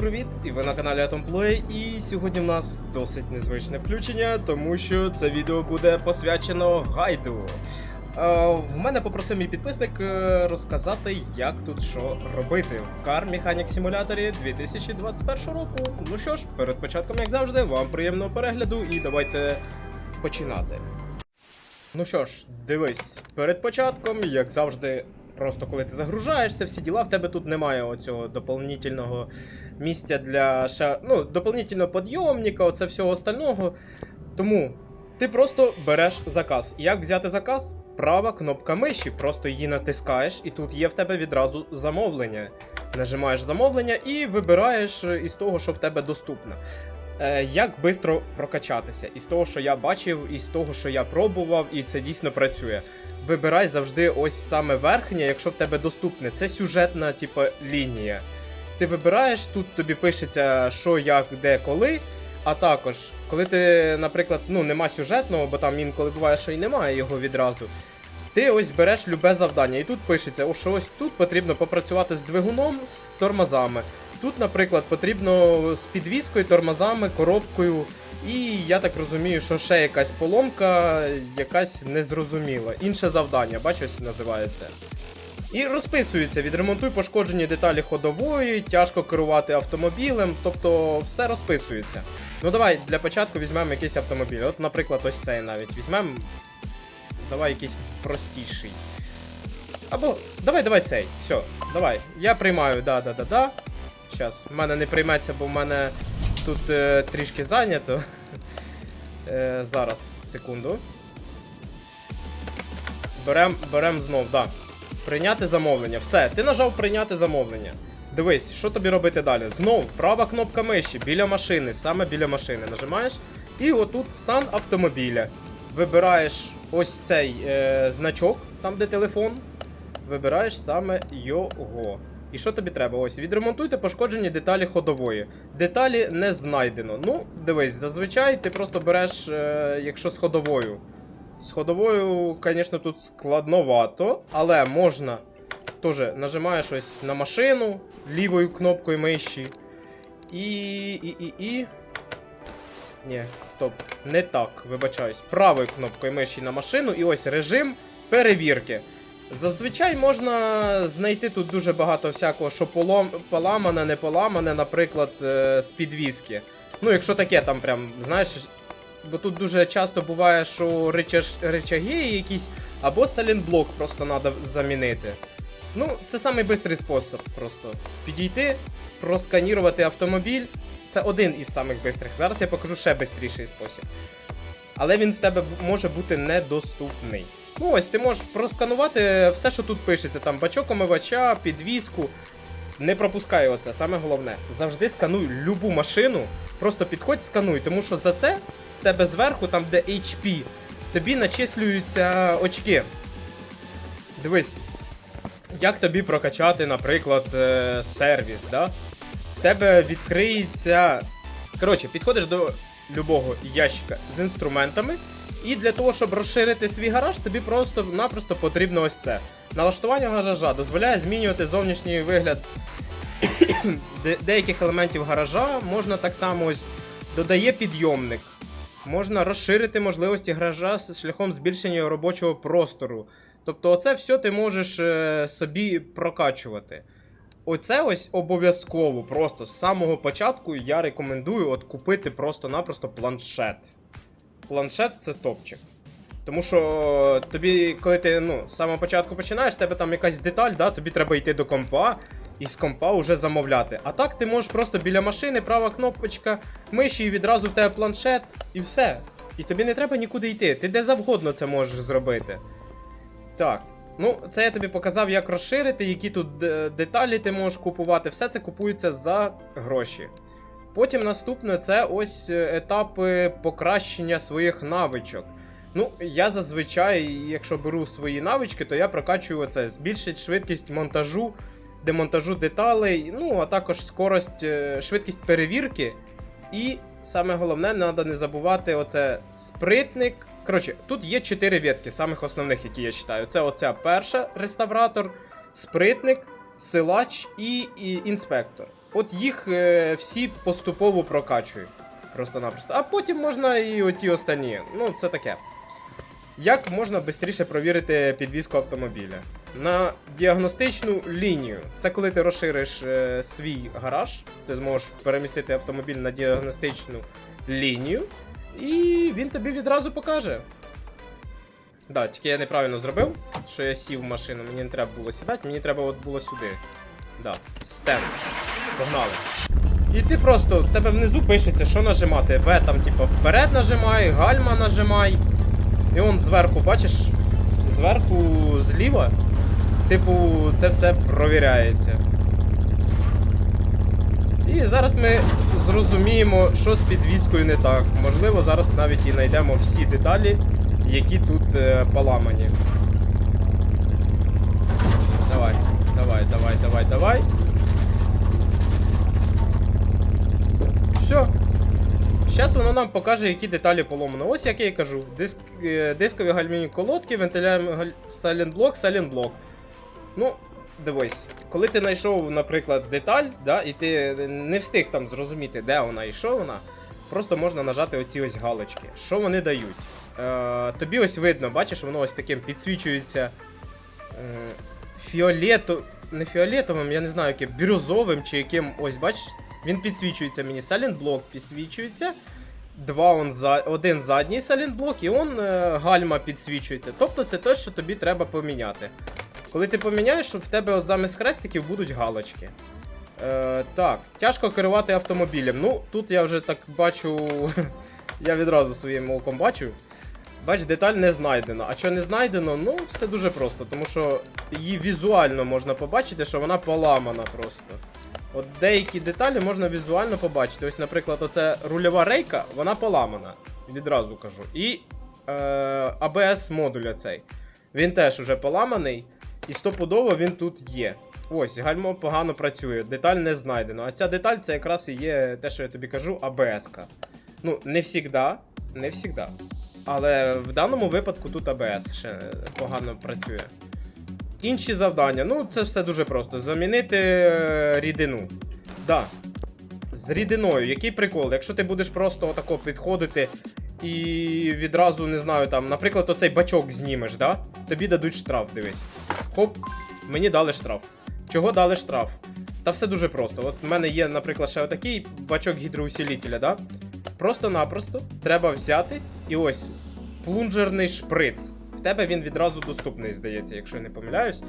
привіт! І ви на каналі Atomplay. І сьогодні в нас досить незвичне включення, тому що це відео буде посвячено гайду. Е, в мене попросив мій підписник е, розказати, як тут що робити в Car Mechanic Simulator 2021 року. Ну що ж, перед початком, як завжди, вам приємного перегляду і давайте починати. Ну що ж, дивись, перед початком, як завжди, просто коли ти загружаєшся, всі діла, в тебе тут немає оцього дополнительного місця для ще, ну, дополнительного підйомника, оце всього остального. Тому ти просто береш заказ. Як взяти заказ? Права кнопка миші, просто її натискаєш, і тут є в тебе відразу замовлення. Нажимаєш замовлення і вибираєш е, із того, що в тебе доступно. Е, як швидко прокачатися? Із того, що я бачив, із того, що я пробував, і це дійсно працює. Вибирай завжди ось саме верхнє, якщо в тебе доступне. Це сюжетна, типу, лінія. Ти вибираєш, тут тобі пишеться, що, як, де, коли. А також, коли ти, наприклад, ну нема сюжетного, бо там інколи буває, що і немає його відразу. Ти ось береш любе завдання, і тут пишеться, що ось тут потрібно попрацювати з двигуном, з тормозами. Тут, наприклад, потрібно з підвіскою, тормозами, коробкою. І я так розумію, що ще якась поломка, якась незрозуміла. Інше завдання, бачиш, називається. І розписується: відремонтуй пошкоджені деталі ходової, тяжко керувати автомобілем, тобто все розписується. Ну давай для початку візьмемо якийсь автомобіль. От, наприклад, ось цей навіть візьмемо. Давай якийсь простіший. Або давай, давай цей. Все, давай. Я приймаю, да, да. В мене не прийметься, бо в мене тут е, трішки зайнято. Е, зараз, секунду. Берем, берем знов, да. Прийняти замовлення. Все, ти нажав прийняти замовлення. Дивись, що тобі робити далі? Знов права кнопка миші біля машини, саме біля машини нажимаєш. І отут стан автомобіля. Вибираєш ось цей е, значок, там де телефон. Вибираєш саме його. І що тобі треба? Ось відремонтуйте пошкоджені деталі ходової. Деталі не знайдено. Ну, дивись, зазвичай ти просто береш, е, якщо з ходовою. З ходовою, звісно, тут складновато, але можна. Теж нажимаєш ось на машину лівою кнопкою миші. І. і. і. і. Ні, стоп. Не так, вибачаюсь. Правою кнопкою миші на машину і ось режим перевірки. Зазвичай можна знайти тут дуже багато всякого, що полом... поламане, не поламане, наприклад, е, з підвіски. Ну, якщо таке там прям, знаєш, бо тут дуже часто буває, що речаж... речаги якісь, або салінблок просто треба замінити. Ну, це самий спосіб просто. Підійти, просканірувати автомобіль. Це один із самих швидких. Зараз я покажу ще швидший спосіб. Але він в тебе може бути недоступний. Ну ось ти можеш просканувати все, що тут пишеться, там бачок омивача, підвіску. Не пропускай оце, саме головне. Завжди скануй любу машину. Просто підходь, скануй, тому що за це в тебе зверху, там де HP, тобі начислюються очки. Дивись, як тобі прокачати, наприклад, е, сервіс, да? В тебе відкриється. Коротше, підходиш до любого ящика з інструментами. І для того, щоб розширити свій гараж, тобі просто-напросто потрібно ось це. Налаштування гаража дозволяє змінювати зовнішній вигляд де- деяких елементів гаража. Можна так само ось додає підйомник. Можна розширити можливості гаража шляхом збільшення робочого простору. Тобто, оце все ти можеш е, собі прокачувати. Оце ось обов'язково, просто з самого початку я рекомендую от купити просто-напросто планшет. Планшет це топчик. Тому що тобі, коли ти ну, з самого початку починаєш, тебе там якась деталь, да, тобі треба йти до компа і з компа вже замовляти. А так ти можеш просто біля машини, права кнопочка, миші, і відразу в тебе планшет, і все. І тобі не треба нікуди йти. Ти де завгодно це можеш зробити. Так. Ну, це я тобі показав, як розширити, які тут е, деталі ти можеш купувати. Все це купується за гроші. Потім наступне це ось е, етапи покращення своїх навичок. Ну, я зазвичай, якщо беру свої навички, то я прокачую оце. Збільшить швидкість монтажу, демонтажу деталей, ну, а також скорость, е, швидкість перевірки. І саме головне, треба не забувати оце спритник. Коротше, тут є чотири ветки, самих основних, які я читаю. Це оця перша реставратор, спритник, силач і, і інспектор. От їх е, всі поступово прокачуй. Просто-напросто. А потім можна і оті останні. Ну, це таке. Як можна швидше провірити підвізку автомобіля? На діагностичну лінію. Це коли ти розшириш е, свій гараж, ти зможеш перемістити автомобіль на діагностичну лінію, і він тобі відразу покаже. Да, тільки я неправильно зробив, що я сів в машину, мені не треба було сідати, мені треба от було сюди. Да, стенд. Погнали. І ти просто, в тебе внизу пишеться, що нажимати. В там, типу, вперед нажимай, гальма нажимай. І он зверху, бачиш, зверху зліва, типу, це все провіряється. І зараз ми зрозуміємо, що з підвіскою не так. Можливо, зараз навіть і знайдемо всі деталі, які тут е, поламані. Давай, давай, давай, давай, давай. Все. Зараз воно нам покаже, які деталі поломано. Ось як я і кажу: Диск, е, дискові гальмівні колодки, вентиляційний сайлентблок, сайлентблок. Ну, дивись, коли ти знайшов, наприклад, деталь, да, і ти не встиг там зрозуміти, де вона і що вона, просто можна нажати оці ось галочки. Що вони дають? Е, тобі ось видно, бачиш, воно ось таким підсвічується е, фіолету, не фіолетовим, я не знаю, яким, бірюзовим чи яким. Ось, бачиш, він підсвічується мені. Silent блок підсвічується. Два он за... Один задній Silent блок, і он е, гальма підсвічується. Тобто це те, що тобі треба поміняти. Коли ти поміняєш, в тебе от замість хрестиків будуть галочки. Е, так, тяжко керувати автомобілем. Ну, тут я вже так бачу. я відразу своїм оком бачу. Бач, деталь не знайдена. А що не знайдено, ну, все дуже просто, тому що її візуально можна побачити, що вона поламана просто. От деякі деталі можна візуально побачити. Ось, наприклад, оце рульова рейка, вона поламана. Відразу кажу. І е, ABS модуль цей. Він теж уже поламаний. І стопудово він тут є. Ось, гальмо погано працює, деталь не знайдено. А ця деталь це якраз і є те, що я тобі кажу, АБС-ка. Ну, не завжди, не завжди. Але в даному випадку тут АБС ще погано працює. Інші завдання, ну це все дуже просто. Замінити е, рідину. Да. З рідиною, який прикол? Якщо ти будеш просто отако підходити і відразу не знаю, там, наприклад, оцей бачок знімеш, да? тобі дадуть штраф, дивись. Хоп, мені дали штраф. Чого дали штраф? Та все дуже просто. От в мене є, наприклад, ще отакий бачок гідроусилителя, да? Просто-напросто треба взяти і ось плунжерний шприц. Тебе він відразу доступний, здається, якщо я не помиляюсь.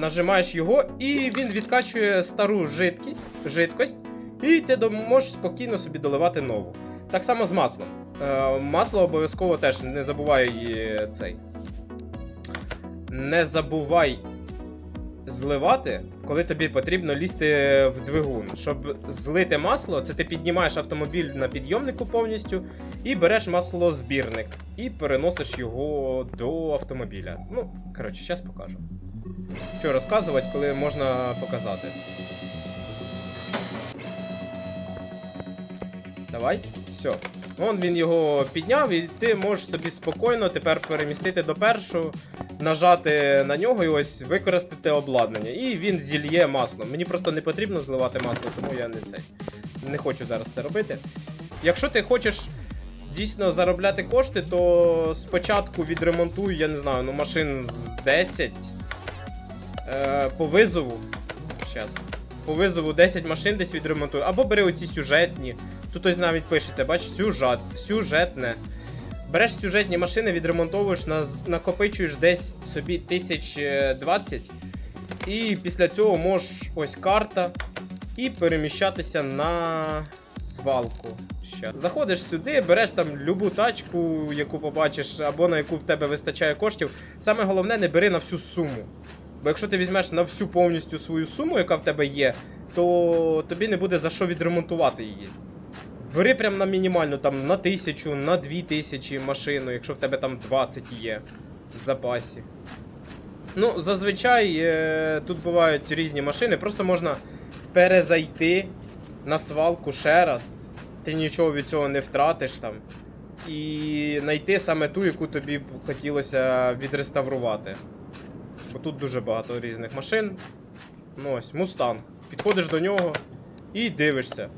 Нажимаєш його, і він відкачує стару жидкість, жидкость, і ти можеш спокійно собі доливати нову. Так само з маслом. Е, масло обов'язково теж не забувай цей. Не забувай зливати, коли тобі потрібно лізти в двигун. Щоб злити масло, це ти піднімаєш автомобіль на підйомнику повністю і береш маслозбірник і переносиш його до автомобіля. Ну, коротше, зараз покажу. Що розказувати, коли можна показати. Давай, все. Вон він його підняв, і ти можеш собі спокійно тепер перемістити до першого, нажати на нього і ось використати обладнання. І він зільє масло. Мені просто не потрібно зливати масло, тому я не цей. Не хочу зараз це робити. Якщо ти хочеш дійсно заробляти кошти, то спочатку відремонтуй, я не знаю, ну машин з 10 е, по визову. Щас. По визову 10 машин десь відремонтуй. Або бери оці сюжетні. Тут ось навіть пишеться, бачиш, сюжет, сюжетне. Береш сюжетні машини, відремонтовуєш, накопичуєш десь собі 1020. І після цього можеш ось карта. І переміщатися на свалку. Заходиш сюди, береш там любу тачку, яку побачиш, або на яку в тебе вистачає коштів. Саме головне, не бери на всю суму. Бо якщо ти візьмеш на всю повністю свою суму, яка в тебе є, то тобі не буде за що відремонтувати її. Бери прям на мінімальну, там на тисячу, на дві тисячі машину, якщо в тебе там 20 є в запасі. Ну, зазвичай е, тут бувають різні машини, просто можна перезайти на свалку ще раз. Ти нічого від цього не втратиш там. І знайти саме ту, яку тобі б хотілося відреставрувати. Бо тут дуже багато різних машин. Ну ось, Мустанг. Підходиш до нього, і дивишся,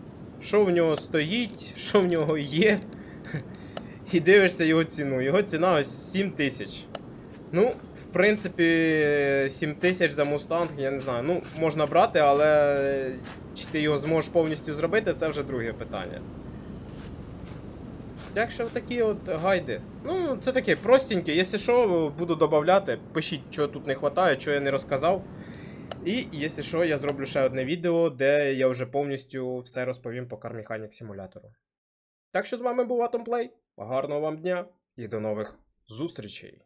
що в нього стоїть, що в нього є. І дивишся його ціну. Його ціна ось 7 тисяч. Ну, в принципі, 7 тисяч за мустанг, я не знаю. Ну, можна брати, але чи ти його зможеш повністю зробити, це вже друге питання. Як що такі от гайди. Ну, це таке простеньке. Якщо що, буду додавати. Пишіть, що тут не вистачає, що я не розказав. І якщо що, я зроблю ще одне відео, де я вже повністю все розповім по Car симулятору. Так що з вами був Atomplay. Гарного вам дня і до нових зустрічей!